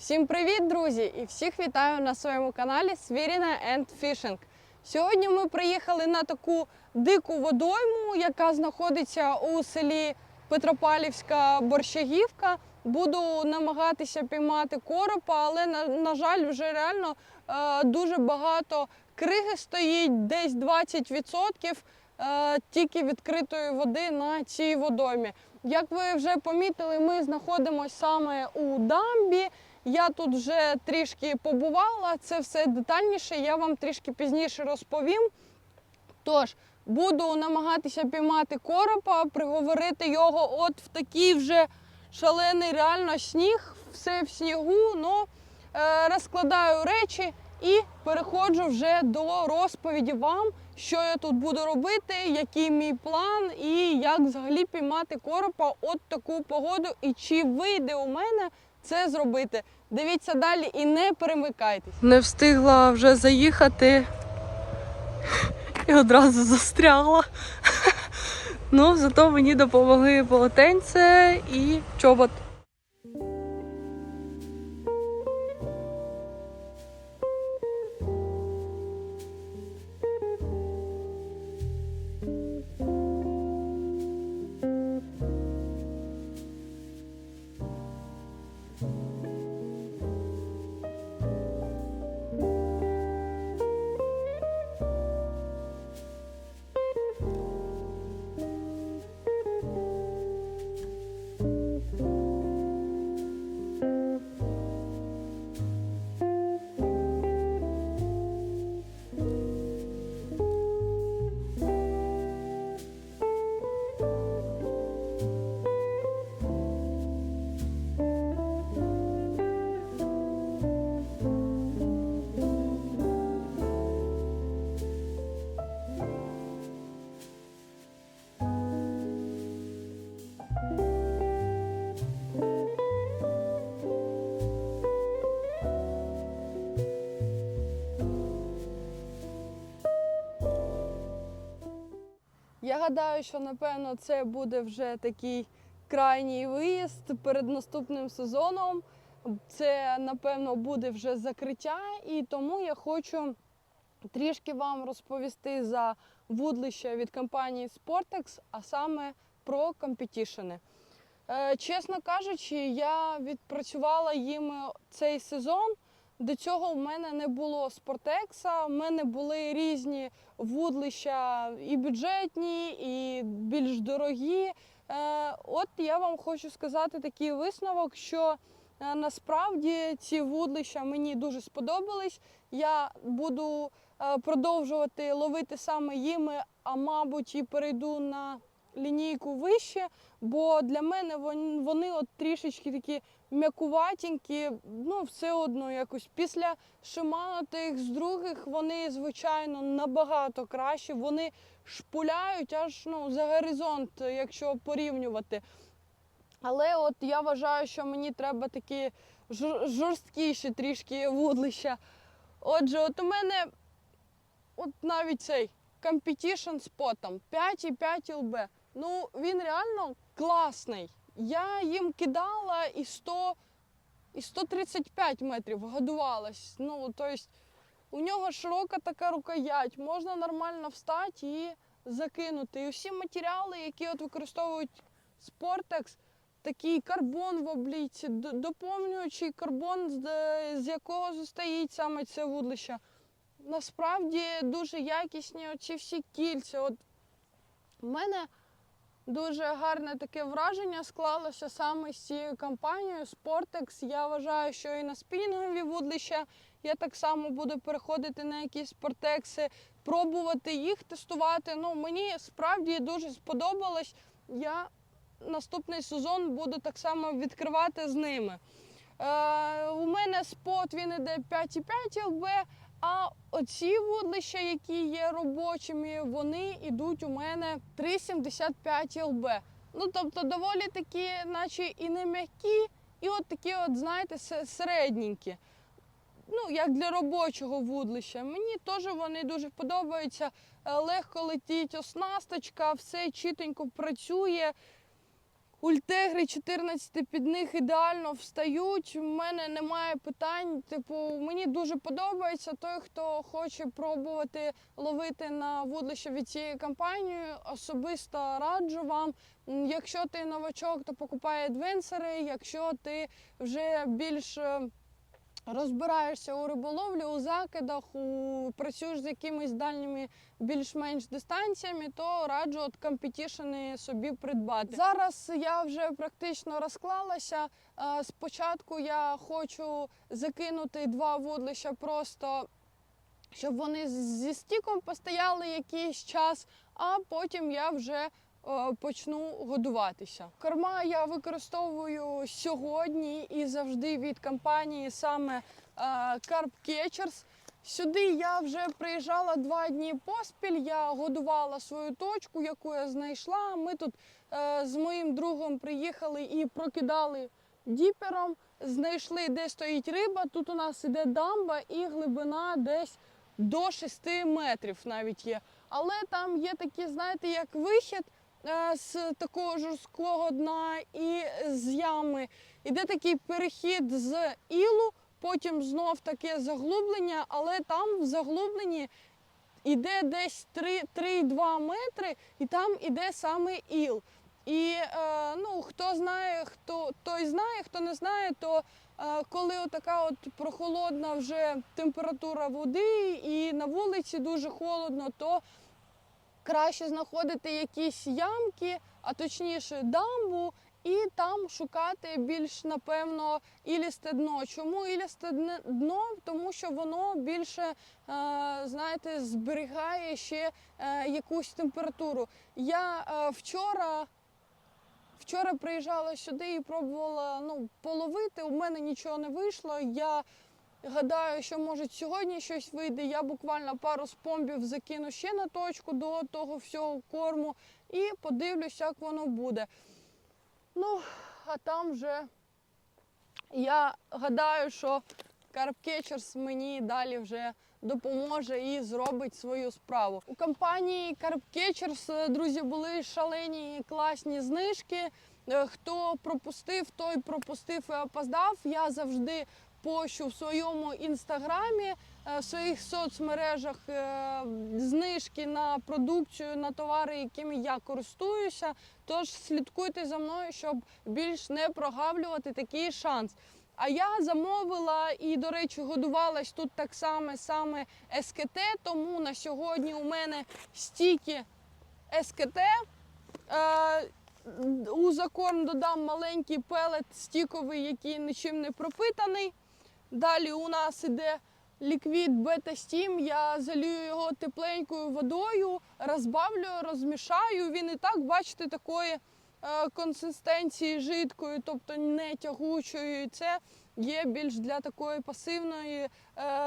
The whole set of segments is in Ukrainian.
Всім привіт, друзі! І всіх вітаю на своєму каналі Свіріна and Fishing. Сьогодні ми приїхали на таку дику водойму, яка знаходиться у селі Петропавлівська Борщагівка. Буду намагатися піймати коропа, але на, на жаль, вже реально е, дуже багато криги стоїть, десь 20% е, тільки відкритої води на цій водоймі. Як ви вже помітили, ми знаходимося саме у дамбі. Я тут вже трішки побувала, це все детальніше, я вам трішки пізніше розповім. Тож, буду намагатися піймати коропа, приговорити його от в такий вже шалений реально сніг, все в снігу. Ну, е, розкладаю речі і переходжу вже до розповіді вам, що я тут буду робити, який мій план і як взагалі піймати коропа от таку погоду, і чи вийде у мене це зробити. Дивіться далі і не перемикайтесь. Не встигла вже заїхати і одразу застрягла. Ну, зато мені допомогли полотенце і чобот. Гадаю, що напевно це буде вже такий крайній виїзд перед наступним сезоном. Це напевно буде вже закриття, і тому я хочу трішки вам розповісти за вудлище від компанії Sportex, а саме про компетішени. Е, Чесно кажучи, я відпрацювала їм цей сезон. До цього в мене не було спортекса, в мене були різні вудлища і бюджетні, і більш дорогі. Е, От я вам хочу сказати такий висновок, що е, насправді ці вудлища мені дуже сподобались. Я буду е, продовжувати ловити саме їми, а мабуть, і перейду на лінійку вище, бо для мене вони от трішечки такі м'якуватенькі, ну все одно якось після Шимана тих з других вони, звичайно, набагато краще. Вони шпуляють аж ну, за горизонт, якщо порівнювати. Але от я вважаю, що мені треба такі жорсткіші трішки вудлища. Отже, от у мене от навіть цей Spot там 5,5 ЛБ. Ну, він реально класний. Я їм кидала і 100, і 135 метрів годувалась. Ну, тобто, у нього широка така рукоять, можна нормально встати і закинути. І всі матеріали, які от використовують Sportex, такий карбон в облійці, д- доповнюючий карбон, з, якого состоїть саме це вудлище. Насправді дуже якісні оці всі кільця. От у мене дуже гарне таке враження склалося саме з цією компанією Sportex. Я вважаю, що і на спінінгові вудлища я так само буду переходити на якісь спортекси, пробувати їх тестувати. Ну, мені справді дуже сподобалось. Я наступний сезон буду так само відкривати з ними. Е, у мене спот він іде 5,5 ЛБ, а оці вудлища, які є робочими, вони йдуть у мене 3,75 ЛБ. Ну, тобто доволі такі, наче і не м'які, і от такі, от, знаєте, середненькі. Ну, як для робочого вудлища. Мені теж вони дуже подобаються. Е, Легко летить оснасточка, все чітенько працює. Ультегри 14 під них ідеально встають. У мене немає питань. Типу, мені дуже подобається той, хто хоче пробувати ловити на вудлище від цієї компанії. Особисто раджу вам. Якщо ти новачок, то покупай адвенсери. Якщо ти вже більш е, розбираєшся у риболовлі, у закидах, у працюєш з якимись дальніми більш-менш дистанціями, то раджу от компетішени собі придбати. Зараз я вже практично розклалася. Е, Спочатку я хочу закинути два вудлища просто. Щоб вони зі стіком постояли якийсь час, а потім я вже почну годуватися. Корма я використовую сьогодні і завжди від компанії саме е, Carp Catchers. Сюди я вже приїжджала два дні поспіль. Я годувала свою точку, яку я знайшла. Ми тут е, з моїм другом приїхали і прокидали діпером. Знайшли, де стоїть риба. Тут у нас іде дамба і глибина десь до 6 метрів навіть є. Але там є такі, знаєте, як вихід е, з такого жорсткого дна і з ями. Іде такий перехід з ілу, потім знов таке заглублення, але там в заглубленні іде десь 3 3,2 метри, і там іде саме іл. І е, ну, хто знає, хто той знає, хто не знає, то е, коли така от прохолодна вже температура води і на вулиці дуже холодно, то краще знаходити якісь ямки, а точніше дамбу, і там шукати більш напевно ілісте дно. Чому ілісте дно? Тому що воно більше е, знаєте, зберігає ще е, якусь температуру. Я е, вчора. Вчора приїжджала сюди і пробувала ну, половити. У мене нічого не вийшло. Я гадаю, що може сьогодні щось вийде. Я буквально пару спомбів закину ще на точку до того всього корму і подивлюсь, як воно буде. Ну, а там вже я гадаю, що Catchers мені далі вже допоможе і зробить свою справу. У компанії Catchers, е, друзі, були шалені класні знижки. Е, Хто пропустив, той пропустив і опоздав. Я завжди пощу в своєму інстаграмі, е, в своїх соцмережах е, знижки на продукцію, на товари, якими я користуюся. Тож слідкуйте за мною, щоб більш не прогавлювати такий шанс. А я замовила і, до речі, годувалась тут так само саме СКТ, тому на сьогодні у мене стільки СКТ. Е, у закорм додам маленький пелет стіковий, який нічим не пропитаний. Далі у нас іде ліквід бета стім. Я залію його тепленькою водою, розбавлю, розмішаю. Він і так, бачите, такої е, консистенції жидкої, тобто не тягучої. Це є більш для такої пасивної е,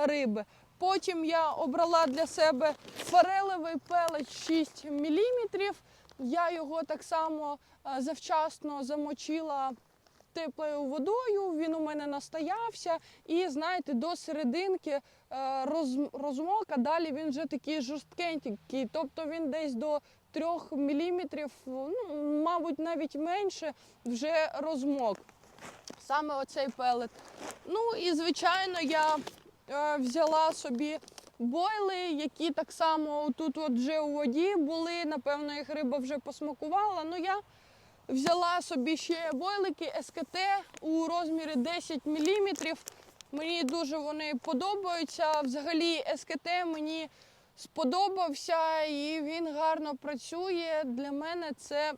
риби. Потім я обрала для себе форелевий пелець 6 мм. Я його так само е, завчасно замочила теплою водою. Він у мене настоявся. І знаєте, до серединки е, роз, розмок, а далі він вже такий жорсткенький. Тобто він десь до 3 мм, ну, мабуть, навіть менше вже розмок. Саме оцей пелет. Ну і звичайно, я е, взяла собі бойли, які так само тут от вже у воді були. Напевно, їх риба вже посмакувала. Ну я взяла собі ще бойлики СКТ у розмірі 10 мм. Мені дуже вони подобаються. Взагалі, СКТ мені сподобався і він гарно працює. Для мене це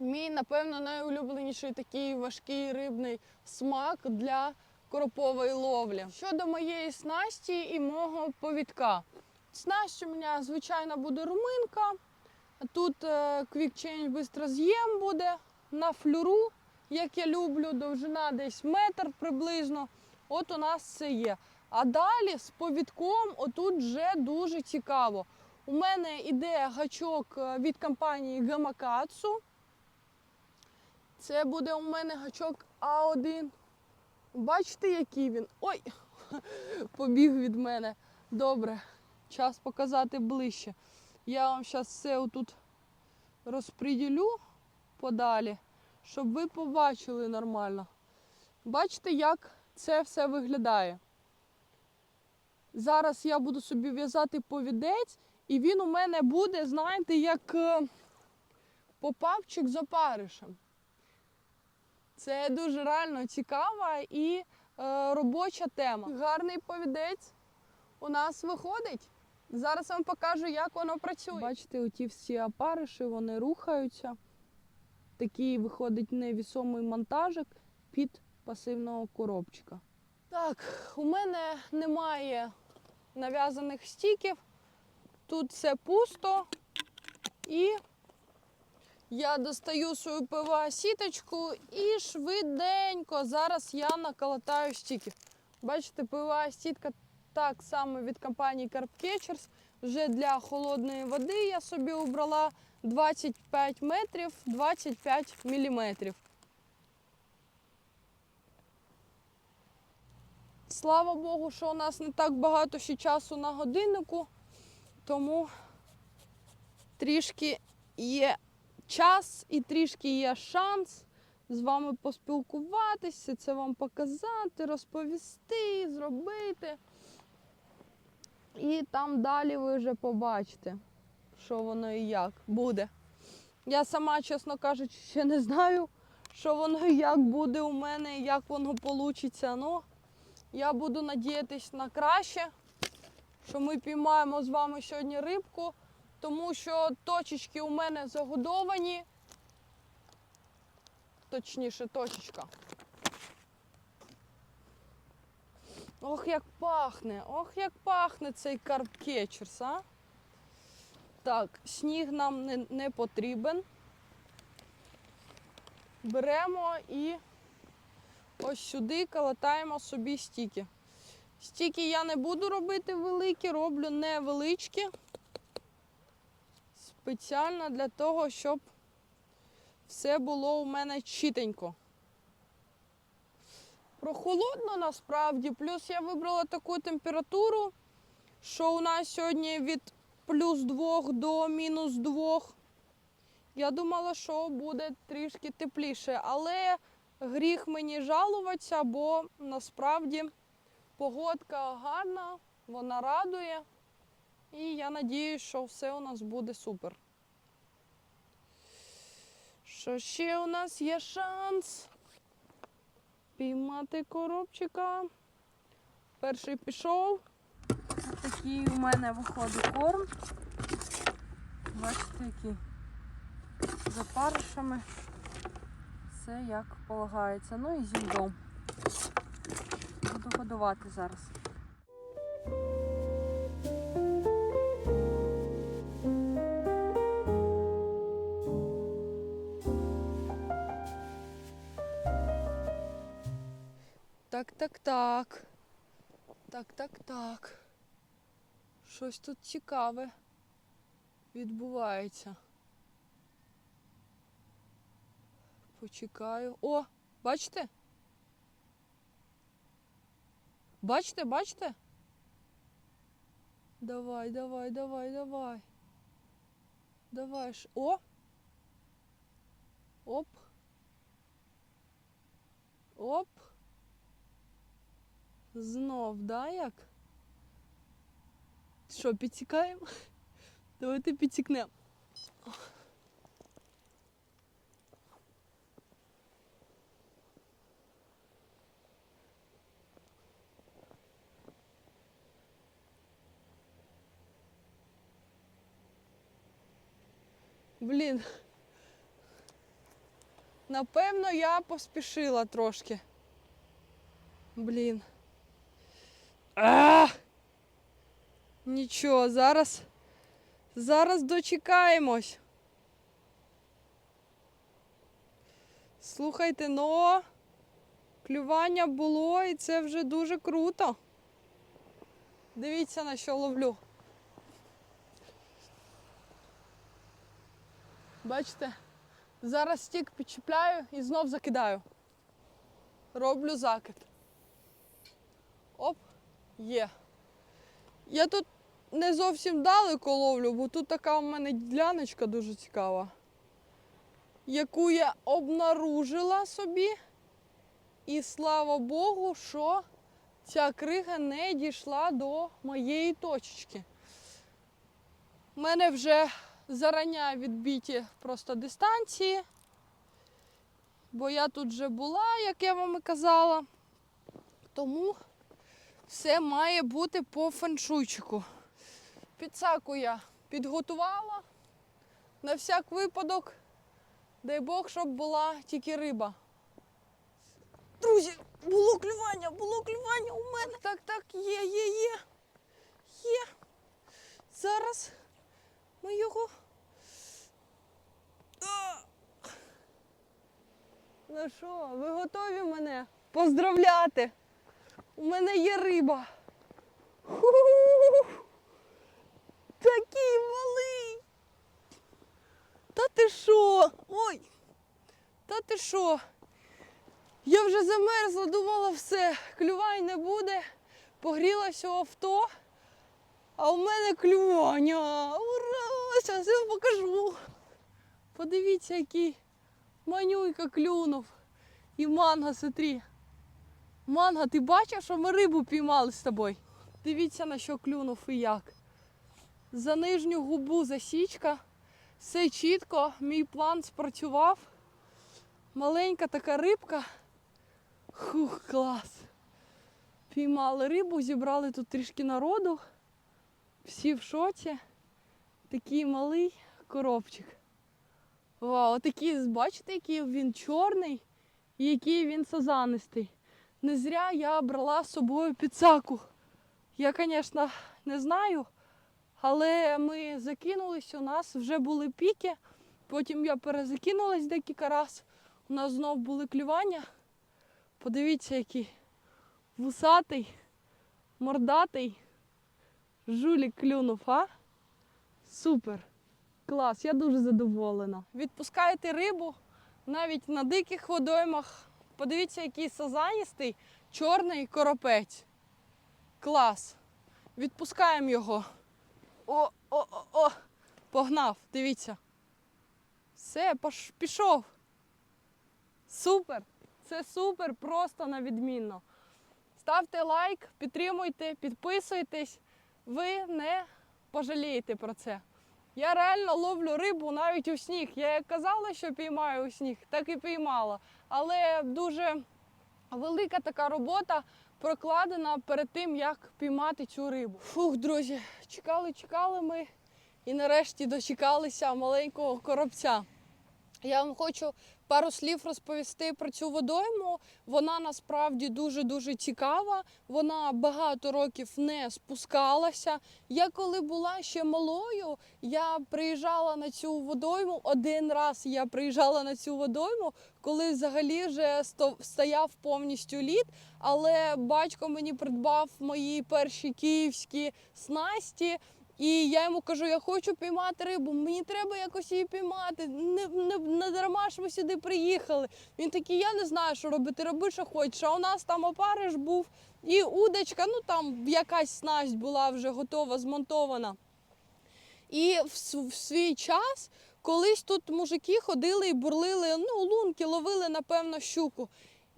мій, напевно, найулюбленіший такий важкий рибний смак для коропової ловлі. Щодо моєї снасті і мого повідка. Снасть у мене, звичайно, буде руминка. Тут е, Quick Change бистро з'єм буде на флюру, як я люблю, довжина десь метр приблизно. От у нас це є. А далі з повідком отут вже дуже цікаво. У мене іде гачок е, від компанії Gamakatsu. Це буде у мене гачок А1. Бачите, який він? Ой! Побіг від мене. Добре, час показати ближче. Я вам зараз все отут розподілю подалі, щоб ви побачили нормально. Бачите, як це все виглядає. Зараз я буду собі в'язати повідець, і він у мене буде, знаєте, як е, попавчик з опаришем. Це дуже реально цікава і е, робоча тема. Гарний повідець у нас виходить. Зараз вам покажу, як воно працює. Бачите, оті всі опариші, вони рухаються. Такий виходить невісомий монтажик під пасивного коробчика. Так, у мене немає нав'язаних стіків. Тут все пусто. І я достаю свою ПВА сіточку і швиденько зараз я наколотаю стіків. Бачите, ПВА сітка так само від компанії Carp Catchers. Вже для холодної води я собі обрала 25 метрів 25 міліметрів. Слава Богу, що у нас не так багато ще часу на годиннику, тому трішки є час і трішки є шанс з вами поспілкуватися, це вам показати, розповісти, зробити. І там далі ви вже побачите, що воно і як буде. Я сама, чесно кажучи, ще не знаю, що воно і як буде у мене, як воно вийде. Ну, я буду надіятись на краще, що ми піймаємо з вами сьогодні рибку, тому що точечки у мене загодовані. Точніше, точечка. Ох, як пахне, ох, як пахне цей карпкетчерс, а? Так, сніг нам не, не потрібен. Беремо і ось сюди калатаємо собі стіки. Стіки я не буду робити великі, роблю невеличкі. Спеціально для того, щоб все було у мене чітенько. Прохолодно насправді, плюс я вибрала таку температуру, що у нас сьогодні від плюс 2 до мінус 2. Я думала, що буде трішки тепліше, але гріх мені жалуватися, бо насправді погодка гарна, вона радує. І я надіюсь, що все у нас буде супер. Що ще у нас є шанс піймати коробчика. Перший пішов. Такий у мене виходить корм. Бачите, який з опаришами. Все як полагається. Ну і зімдом. Буду годувати зараз. Так, так, так. Так, так, так. Щось тут цікаве відбувається. Почекаю. О, бачите? Бачите, бачите? Давай, давай, давай, давай. Давай ж. О! Оп. Оп. Знов, да, як? Що, підсікаємо? Давайте підсікнемо. Блін. Напевно, я поспішила трошки. Блін. А! Нічого, зараз. Зараз дочекаємось. Слухайте, ну клювання було і це вже дуже круто. Дивіться, на що ловлю. Бачите? Зараз стік підчіпляю і знов закидаю. Роблю закид. Є. Я тут не зовсім далеко ловлю, бо тут така у мене діляночка дуже цікава. яку я обнаружила собі. І слава Богу, що ця крига не дійшла до моєї точечки. У мене вже зарання відбиті просто дистанції, бо я тут вже була, як я вам і казала. Тому все має бути по феншуйчику. Підсаку я підготувала на всяк випадок. Дай Бог, щоб була тільки риба. Друзі, було клювання, було клювання у мене. Так, так, є, є, є. Є. Зараз ми його. Ну що, ви готові мене поздравляти? У мене є риба. Ху-ху-ху. Такий малий. Та ти що? Ой! Та ти що? Я вже замерзла, думала, все, клювань не буде. Погрілася у авто, а у мене клювання. Ура! Зараз я покажу. Подивіться, який манюйка клюнув. І манга, смотри. Манга, ти бачив, що ми рибу піймали з тобою? Дивіться, на що клюнув і як. За нижню губу засічка. Все чітко, мій план спрацював. Маленька така рибка. Хух, клас. Піймали рибу, зібрали тут трішки народу. Всі в шоці. Такий малий коробчик. Вау, отакий, бачите, який він чорний і який він сазанистий. Не зря я брала з собою підсаку. Я, звісно, не знаю, але ми закинулись, у нас вже були піки. Потім я перезакинулась декілька разів. У нас знов були клювання. Подивіться, який вусатий, мордатий жулік клюнув, а? Супер. Клас, я дуже задоволена. Відпускаєте рибу навіть на диких водоймах. Подивіться, який сазаністий чорний коропець. Клас. Відпускаємо його. О, о, о, о. Погнав, дивіться. Все, пішов. Супер! Це супер, просто на відмінно. Ставте лайк, підтримуйте, підписуйтесь. Ви не пожалієте про це. Я реально ловлю рибу навіть у сніг. Я як казала, що піймаю у сніг, так і піймала. Але дуже велика така робота прокладена перед тим, як піймати цю рибу. Фух, друзі, чекали, чекали ми і нарешті дочекалися маленького коробця. Я вам хочу пару слів розповісти про цю водойму. Вона насправді дуже-дуже цікава. Вона багато років не спускалася. Я коли була ще малою, я приїжджала на цю водойму. Один раз я приїжджала на цю водойму, коли взагалі вже стояв повністю лід. Але батько мені придбав мої перші київські снасті. І я йому кажу, я хочу піймати рибу, мені треба якось її піймати. Не, не, не дарма ж ми сюди приїхали. Він такий, я не знаю, що робити, роби, що хочеш. А у нас там опариш був і удочка, ну там якась снасть була вже готова, змонтована. І в, в свій час колись тут мужики ходили і бурлили, ну, лунки, ловили, напевно, щуку.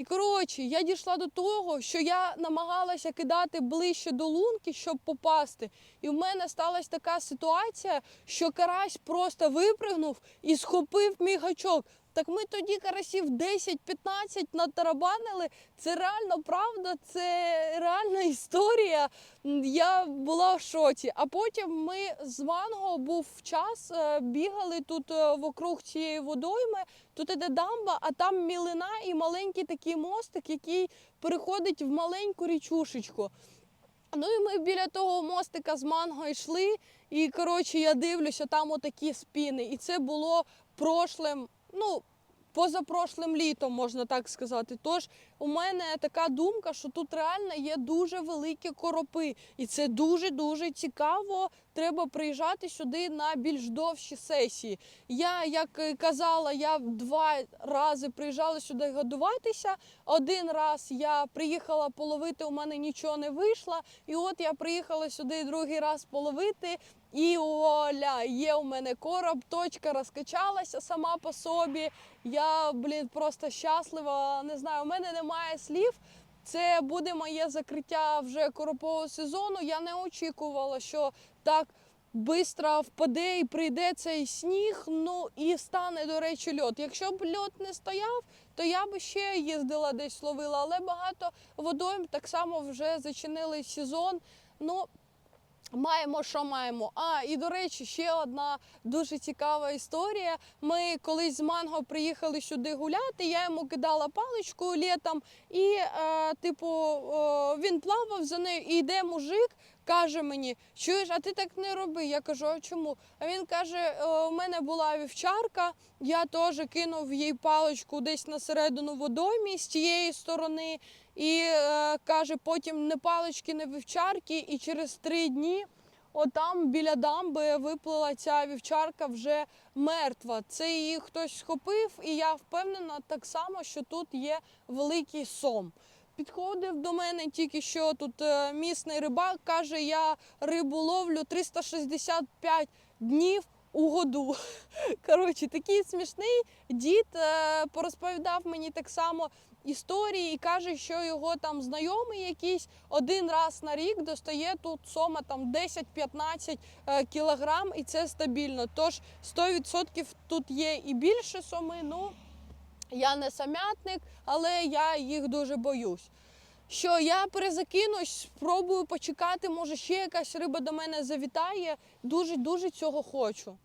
І коротше, я дійшла до того, що я намагалася кидати ближче до лунки, щоб попасти. І в мене сталася така ситуація, що карась просто випригнув і схопив мій гачок. Так ми тоді карасів 10-15 натарабанили. Це реально правда, це реальна історія. Я була в шоці. А потім ми з Манго був час, е, бігали тут е, вокруг цієї водойми. Тут іде дамба, а там мілина і маленький такий мостик, який переходить в маленьку річушечку. Ну і ми біля того мостика з манго йшли, і коротше я дивлюся, там отакі спіни. І це було прошлим, ну, позапрошлим літом, можна так сказати. Тож у мене така думка, що тут реально є дуже великі коропи, і це дуже дуже цікаво. Треба приїжджати сюди на більш довші сесії. Я, як казала, я два рази приїжджала сюди годуватися. Один раз я приїхала половити, у мене нічого не вийшло. І от я приїхала сюди другий раз половити. І оля, є у мене короб, точка розкачалася сама по собі. Я, блін, просто щаслива. Не знаю, у мене немає слів. Це буде моє закриття вже коропового сезону. Я не очікувала, що так швидко впаде і прийде цей сніг. Ну і стане, до речі, льот. Якщо б льот не стояв, то я би ще їздила десь ловила, але багато водойм так само вже зачинили сезон. Ну, Маємо, що маємо. А, і до речі, ще одна дуже цікава історія. Ми колись з Манго приїхали сюди гуляти. Я йому кидала паличку літом, і, е, типу, е, він плавав за нею, і йде мужик. Каже мені, чуєш, а ти так не роби. Я кажу, а чому? А він каже: «Е, у мене була вівчарка, я теж кинув їй паличку десь на середину водоймі з тієї сторони. І е, каже, потім не палички, не вівчарки, і через три дні отам біля дамби виплила ця вівчарка вже мертва. Це її хтось схопив, і я впевнена так само, що тут є великий сом. Підходив до мене тільки що тут е, місний рибак, каже, я рибу ловлю 365 днів у году. Коротше, такий смішний дід е, порозповідав мені так само історії і каже, що його там знайомий якийсь один раз на рік достає тут сома там 10-15 е, кілограм, і це стабільно. Тож 100% тут є і більше соми. Ну я не самятник, але я їх дуже боюсь. Що я перезакинусь, спробую почекати, може ще якась риба до мене завітає. Дуже дуже цього хочу.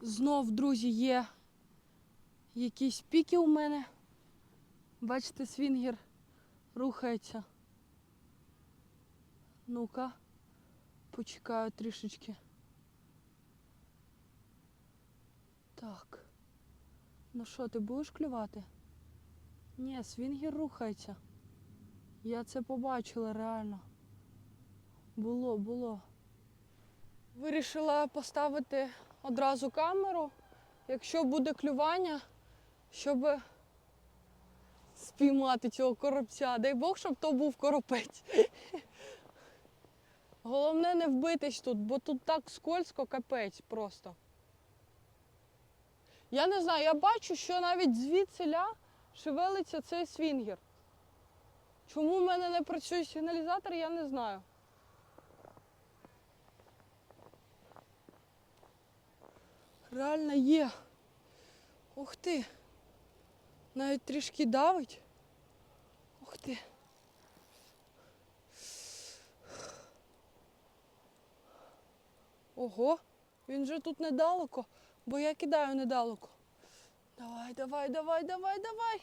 Знов, друзі, є якісь піки у мене. Бачите, свінгер рухається. Ну-ка, почекаю трішечки. Так. Ну що, ти будеш клювати? Ні, свінгер рухається. Я це побачила реально. Було, було. Вирішила поставити одразу камеру, якщо буде клювання, щоб спіймати цього коробця. Дай Бог, щоб то був коропець. Головне не вбитись тут, бо тут так скользко капець просто. Я не знаю, я бачу, що навіть звідсиля шевелиться цей свінгер. Чому в мене не працює сигналізатор, я не знаю. Реально є. Ух ти. Навіть трішки давить. Ух ти. Ого, він же тут недалеко, бо я кидаю недалеко. Давай, давай, давай, давай, давай.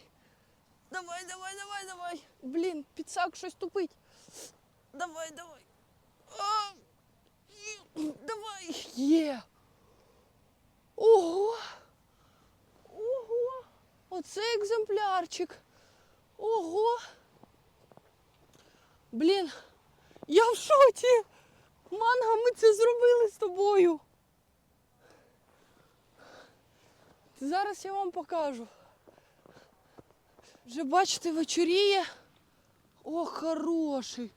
Давай, давай, давай, давай. Блін, підсак щось тупить. Давай, давай. А, Давай. Є. Ого. Ого. Оце екземплярчик. Ого. Блін, я в шоці. Манга, ми це зробили з тобою. Зараз я вам покажу. Вже бачите, вечоріє. О, хороший.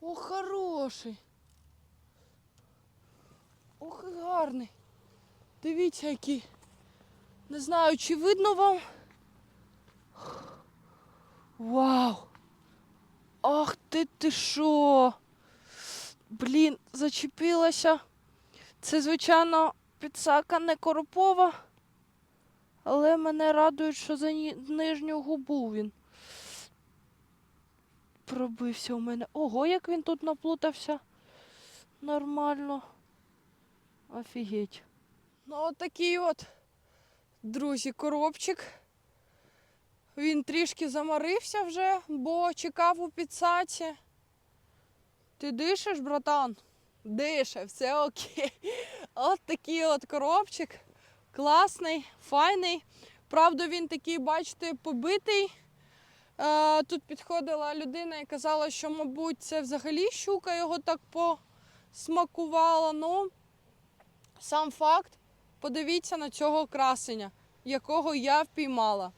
О, хороший. Ох, гарний. Дивіться, який. Не знаю, чи видно вам. Вау! Ах ти ти що? Блін, зачепилася. Це, звичайно, підсака не коропова. Але мене радує, що за нижню губу він пробився у мене. Ого, як він тут наплутався. Нормально. Офігеть. Ну, от такий от, друзі, коробчик. Він трішки замарився вже, бо чекав у підсаці. Ти дишиш, братан? Дише, все окей. От такий от коробчик. Класний, файний. Правда, він такий, бачите, побитий. Е, Тут підходила людина і казала, що, мабуть, це взагалі щука його так посмакувала. Ну, сам факт, подивіться на цього красення, якого я впіймала.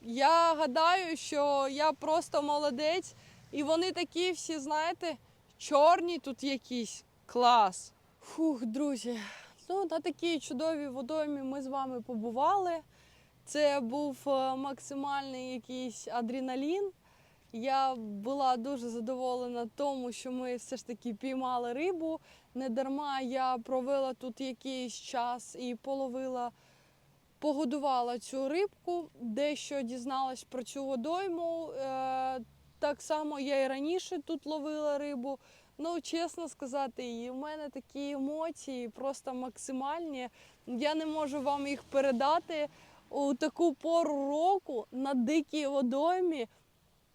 Я гадаю, що я просто молодець, і вони такі всі, знаєте, чорні тут якісь. Клас. Фух, друзі. Ну, на такій чудовій водоймі ми з вами побували. Це був е, максимальний якийсь адреналін. Я була дуже задоволена тому, що ми все ж таки піймали рибу. Не дарма я провела тут якийсь час і половила, погодувала цю рибку, дещо дізналась про цю водойму. Е, Так само я і раніше тут ловила рибу. Ну, чесно сказати, і в мене такі емоції просто максимальні. Я не можу вам їх передати у таку пору року на дикій водоймі.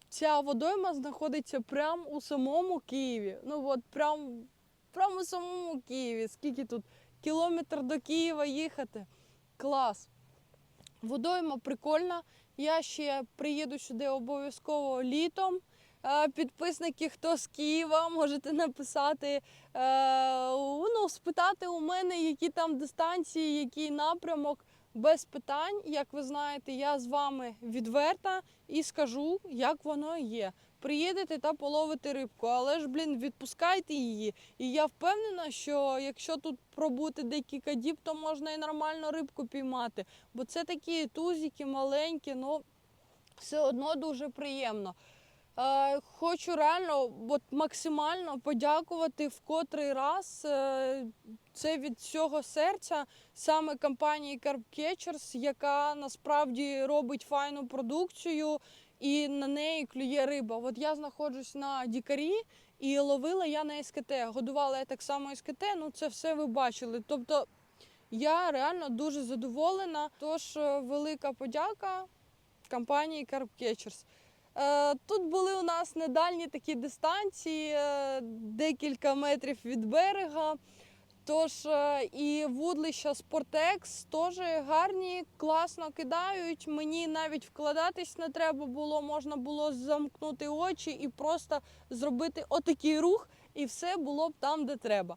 Ця водойма знаходиться прямо у самому Києві. Ну от прям, прямо у самому Києві. Скільки тут? Кілометр до Києва їхати. Клас. Водойма прикольна. Я ще приїду сюди обов'язково літом. Е, Підписники, хто з Києва, можете написати, е, ну, спитати у мене, які там дистанції, який напрямок. Без питань, як ви знаєте, я з вами відверта і скажу, як воно є. Приїдете та половите рибку, але ж, блін, відпускайте її. І я впевнена, що якщо тут пробути декілька діб, то можна і нормально рибку піймати. Бо це такі тузики маленькі, ну все одно дуже приємно. Е, Хочу реально от максимально подякувати в котрий раз. е, Це від всього серця саме компанії Carp Catchers, яка насправді робить файну продукцію і на неї клює риба. От я знаходжусь на дікарі і ловила я на СКТ. Годувала я так само СКТ, ну це все ви бачили. Тобто я реально дуже задоволена. Тож е, велика подяка компанії Carp Catchers. Е, Тут були у нас недальні такі дистанції, е, декілька метрів від берега. Тож е, і вудлища Спортекс теж гарні, класно кидають. Мені навіть вкладатись не треба було, можна було замкнути очі і просто зробити отакий рух, і все було б там, де треба.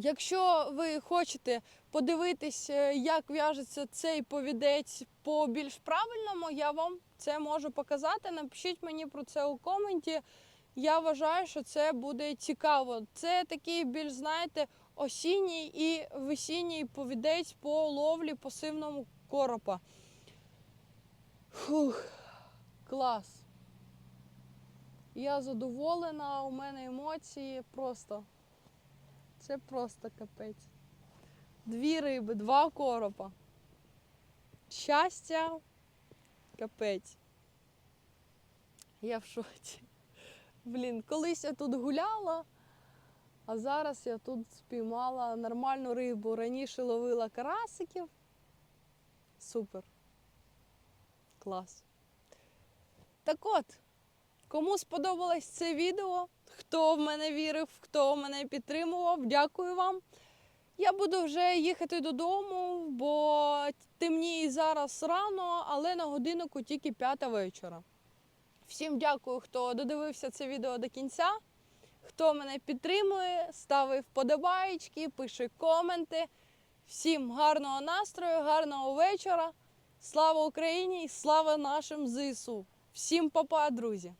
Якщо ви хочете подивитись, е, як в'яжеться цей повідець по більш правильному, я вам це можу показати. Напишіть мені про це у коменті. Я вважаю, що це буде цікаво. Це такий більш, знаєте, осінній і весінній повідець по ловлі пасивному коропа. Фух, клас. Я задоволена, у мене емоції просто. Це просто капець. Дві риби, два коропа. Щастя, капець. Я в шоці. Блін, колись я тут гуляла, а зараз я тут спіймала нормальну рибу. Раніше ловила карасиків. Супер. Клас. Так от, кому сподобалось це відео, хто в мене вірив, хто мене підтримував, дякую вам. Я буду вже їхати додому, бо темніє зараз рано, але на годиннику тільки п'ята вечора. Всім дякую, хто додивився це відео до кінця, хто мене підтримує, ставив вподобаєчки, пише коменти. Всім гарного настрою, гарного вечора. Слава Україні і слава нашим ЗСУ. Всім па-па, друзі!